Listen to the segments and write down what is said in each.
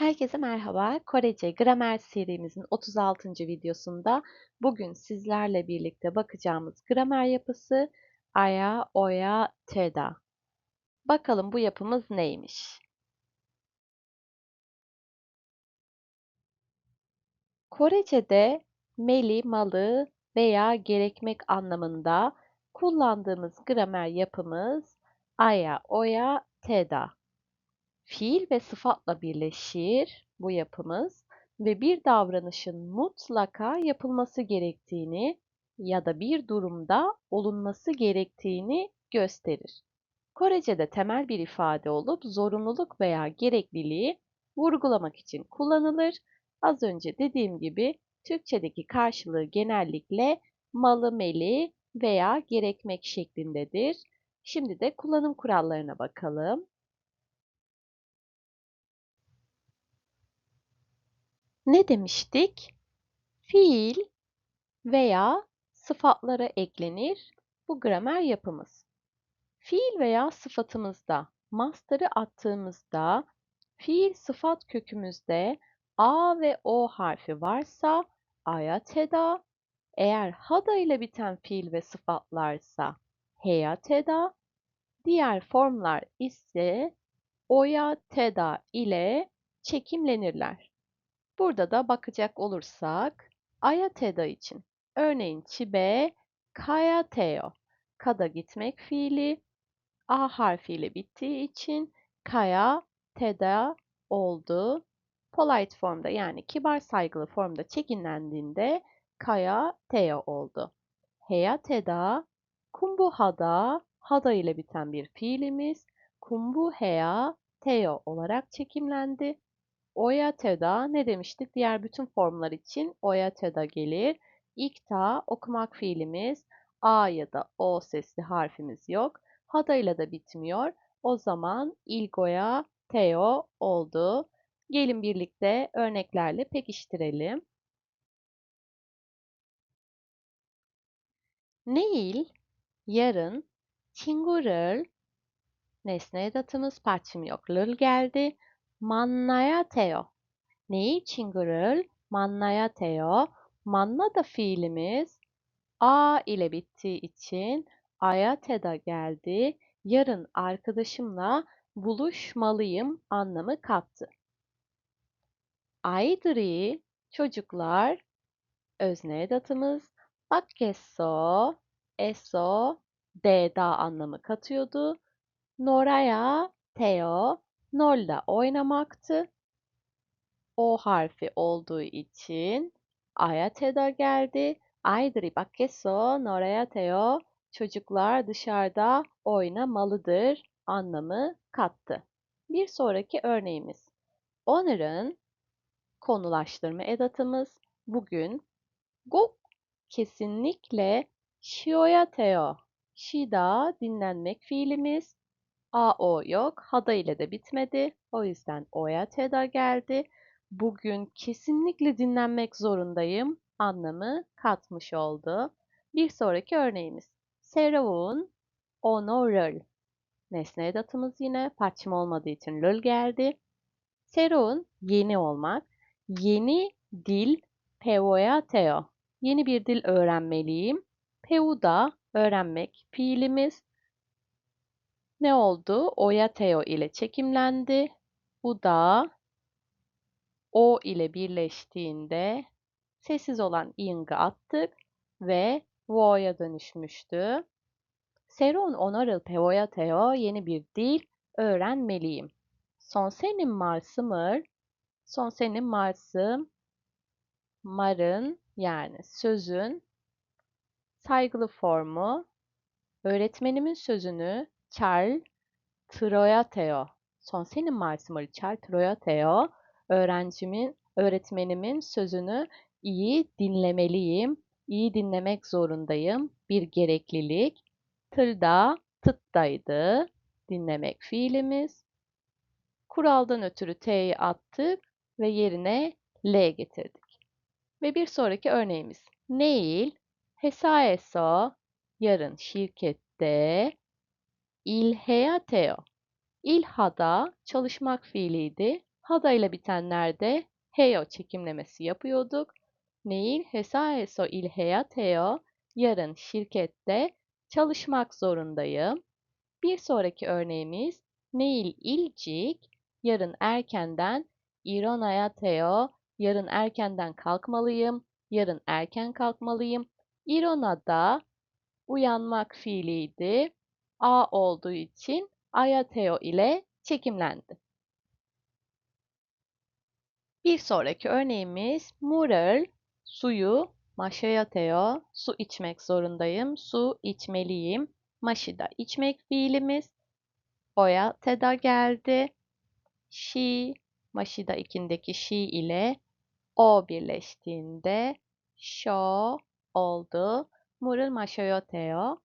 Herkese merhaba. Korece gramer serimizin 36. videosunda bugün sizlerle birlikte bakacağımız gramer yapısı aya, oya, teda. Bakalım bu yapımız neymiş? Korece'de meli, malı veya gerekmek anlamında kullandığımız gramer yapımız aya, oya, teda. Fiil ve sıfatla birleşir bu yapımız ve bir davranışın mutlaka yapılması gerektiğini ya da bir durumda olunması gerektiğini gösterir. Korece'de temel bir ifade olup zorunluluk veya gerekliliği vurgulamak için kullanılır. Az önce dediğim gibi Türkçedeki karşılığı genellikle malı meli veya gerekmek şeklindedir. Şimdi de kullanım kurallarına bakalım. Ne demiştik? Fiil veya sıfatlara eklenir bu gramer yapımız. Fiil veya sıfatımızda master'ı attığımızda fiil sıfat kökümüzde a ve o harfi varsa a'ya teda, eğer hada ile biten fiil ve sıfatlarsa heya teda, diğer formlar ise oya teda ile çekimlenirler. Burada da bakacak olursak ayateda için örneğin çibe kayateo kada gitmek fiili a harfiyle bittiği için kaya teda oldu. Polite formda yani kibar saygılı formda çekinlendiğinde kaya teo oldu. Heya teda kumbu hada hada ile biten bir fiilimiz kumbu heya teo olarak çekimlendi. Oya teda ne demiştik? Diğer bütün formlar için oya teda gelir. İkta okumak fiilimiz. A ya da O sesli harfimiz yok. Hada ile de bitmiyor. O zaman ilgoya teo oldu. Gelin birlikte örneklerle pekiştirelim. Neil yarın Çingurul nesne edatımız parçam yok. Lıl geldi. 만나야 돼요. Neyi 친구를 만나야 돼요. Manna da fiilimiz a ile bittiği için aya teda geldi. Yarın arkadaşımla buluşmalıyım anlamı kattı. Aydri çocuklar özne edatımız bakkeso, eso, deda anlamı katıyordu. Noraya, teo, Nol'da oynamaktı. O harfi olduğu için Ayate'da geldi. Aydri bakkeso norayateo çocuklar dışarıda oynamalıdır anlamı kattı. Bir sonraki örneğimiz. Onur'un konulaştırma edatımız bugün go kesinlikle shioyateo. Shida dinlenmek fiilimiz. A, O yok. Hada ile de bitmedi. O yüzden O'ya teda geldi. Bugün kesinlikle dinlenmek zorundayım anlamı katmış oldu. Bir sonraki örneğimiz. Seravun onoral. Nesne edatımız yine parçam olmadığı için lol geldi. Serun yeni olmak. Yeni dil pevoya teo. Yeni bir dil öğrenmeliyim. Peuda öğrenmek fiilimiz ne oldu? Oyateo ile çekimlendi. Bu da o ile birleştiğinde sessiz olan ing'ı attık ve vo'ya dönüşmüştü. Seron onoral pevoyateo yeni bir dil öğrenmeliyim. Son senin Mars'ı mır? Son senin Mars'ı marın yani sözün saygılı formu öğretmenimin sözünü Charles Troyateo. Son senin Marsimoli Charles Troyateo öğrencimin, öğretmenimin sözünü iyi dinlemeliyim. İyi dinlemek zorundayım. Bir gereklilik. Tılda, tıttaydı. Dinlemek fiilimiz. Kuraldan ötürü T'yi attık ve yerine L getirdik. Ve bir sonraki örneğimiz. Neil, hesaeso, yarın şirkette, ilheya teo. İlhada çalışmak fiiliydi. Hada ile bitenlerde heyo çekimlemesi yapıyorduk. Neil hesaeso il heyateo yarın şirkette çalışmak zorundayım. Bir sonraki örneğimiz Neil ilcik yarın erkenden ironayateo yarın erkenden kalkmalıyım. Yarın erken kalkmalıyım. Irona da uyanmak fiiliydi. A olduğu için ayateo ile çekimlendi. Bir sonraki örneğimiz Mural suyu maşayateo su içmek zorundayım. Su içmeliyim. Maşida içmek fiilimiz. Oya teda geldi. Şi maşida ikindeki şi ile o birleştiğinde şo oldu. Mural maşayoteo.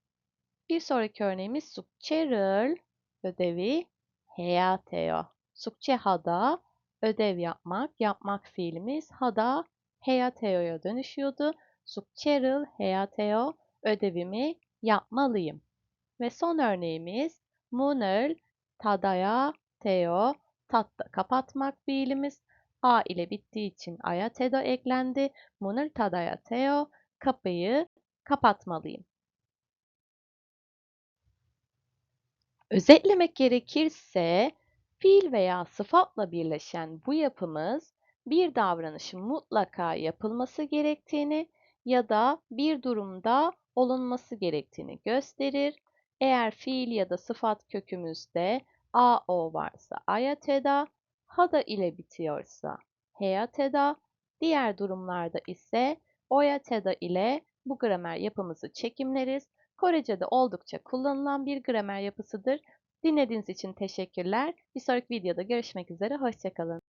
Bir sonraki örneğimiz sukçerıl ödevi heyateo. Sukçehada ödev yapmak, yapmak fiilimiz hada heyateo'ya dönüşüyordu. Sukçerıl heyateo ödevimi yapmalıyım. Ve son örneğimiz munel tadaya teo tatta kapatmak fiilimiz a ile bittiği için ayatedo eklendi. Munel tadaya teo kapıyı kapatmalıyım. Özetlemek gerekirse fiil veya sıfatla birleşen bu yapımız bir davranışın mutlaka yapılması gerektiğini ya da bir durumda olunması gerektiğini gösterir. Eğer fiil ya da sıfat kökümüzde a o varsa ayateda, hada ile bitiyorsa heyateda, diğer durumlarda ise oyateda ile bu gramer yapımızı çekimleriz. Korece'de oldukça kullanılan bir gramer yapısıdır. Dinlediğiniz için teşekkürler. Bir sonraki videoda görüşmek üzere. Hoşçakalın.